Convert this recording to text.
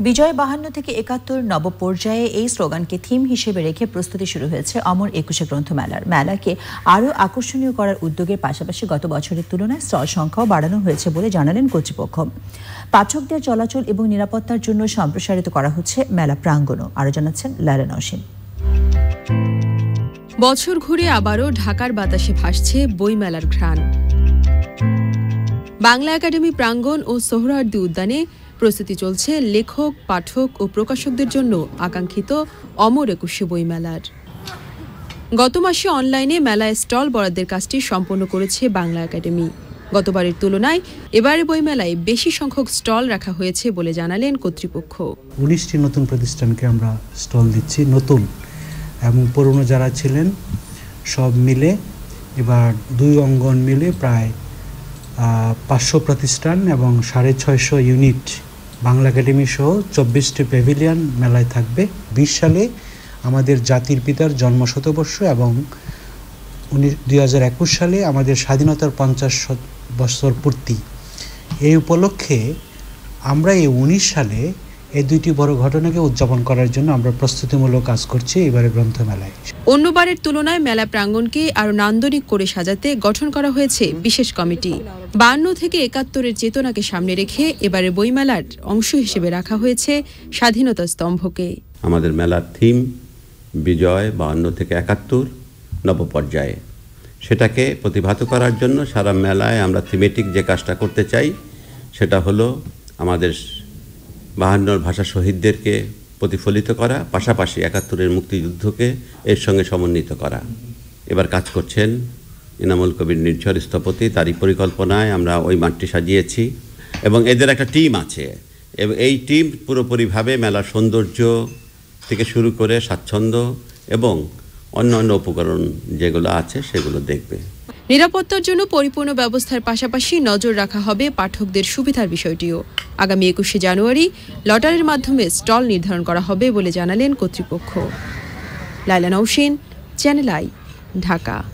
বিজয় বাহান্ন থেকে একাত্তর নব পর্যায়ে এই স্লোগানকে থিম হিসেবে রেখে প্রস্তুতি শুরু হয়েছে অমর একুশে গ্রন্থমেলার মেলাকে আরও আকর্ষণীয় করার উদ্যোগের পাশাপাশি গত বছরের তুলনায় স্টল সংখ্যাও বাড়ানো হয়েছে বলে জানালেন কর্তৃপক্ষ। পাঠকদের চলাচল এবং নিরাপত্তার জন্য সম্প্রসারিত করা হচ্ছে মেলা প্রাঙ্গণও। আরও জানাচ্ছেন লালা নসীম। বছর ঘুরে আবারও ঢাকার বাতাসে ভাসছে বইমেলার ঘ্রাণ। বাংলা একাডেমি প্রাঙ্গণ ও সোহরাওয়ার্দী উদ্যানে প্রস্তুতি চলছে লেখক, পাঠক ও প্রকাশকদের জন্য আকাঙ্ক্ষিত অমর একুশে বইমেলার গত মাসে অনলাইনে মেলায় স্টল বরাদ্দের কাজটি সম্পন্ন করেছে বাংলা একাডেমি। গতবারের তুলনায় এবারে বইমেলায় বেশি সংখ্যক স্টল রাখা হয়েছে বলে জানালেন কর্তৃপক্ষ। উনিশটি নতুন প্রতিষ্ঠানকে আমরা স্টল দিচ্ছি, নতুন। এবং পুরনো যারা ছিলেন, সব মিলে এবার দুই অঙ্গন মিলে প্রায় পাঁচশো প্রতিষ্ঠান এবং সাড়ে ছয়শো ইউনিট বাংলা একাডেমি সহ চব্বিশটি প্যাভিলিয়ন মেলায় থাকবে। বিশ সালে আমাদের জাতির পিতার জন্ম শতবর্ষ এবং উনি দুই হাজার একুশ সালে আমাদের স্বাধীনতার পঞ্চাশ বছর পূর্তি। এই উপলক্ষে আমরা এই উনিশ সালে এই দুইটি বড় ঘটনাকে উদযাপন করার জন্য আমরা প্রস্তুতিমূলক কাজ করছি এবারে গ্রন্থমেলায়। অন্যবারের তুলনায় মেলা প্রাঙ্গণকে আরও নান্দনিক করে সাজাতে গঠন করা হয়েছে বিশেষ কমিটি। বান্ন থেকে একাত্তরের চেতনাকে সামনে রেখে এবারে বইমেলার অংশ হিসেবে রাখা হয়েছে স্বাধীনতা স্তম্ভকে। আমাদের মেলার থিম বিজয় বান্ন থেকে একাত্তর নবপর্যায়ে। সেটাকে প্রতিভাত করার জন্য সারা মেলায় আমরা থিমেটিক যে কাজটা করতে চাই সেটা হলো আমাদের বাহান্নর ভাষা শহীদদেরকে প্রতিফলিত করা, পাশাপাশি একাত্তরের মুক্তিযুদ্ধকে এর সঙ্গে সমন্বিত করা। এবার কাজ করছেন ইনামুল কবির নির্ঝর স্থপতি, তারই পরিকল্পনায় আমরা ওই মাঠটি সাজিয়েছি এবং এদের একটা টিম আছে। এবং, এই টিম পুরোপুরিভাবে মেলার সৌন্দর্য থেকে শুরু করে স্বাচ্ছন্দ্য এবং অন্যান্য উপকরণ যেগুলো আছে সেগুলো দেখবে। নিরাপত্তার জন্য পরিপূর্ণ ব্যবস্থার পাশাপাশি নজর রাখা হবে পাঠকদের সুবিধার বিষয়টিও। আগামী একুশে জানুয়ারি লটারির মাধ্যমে স্টল নির্ধারণ করা হবে বলে জানালেন কর্তৃপক্ষ। Laila Nowshin channel I, Dhaka.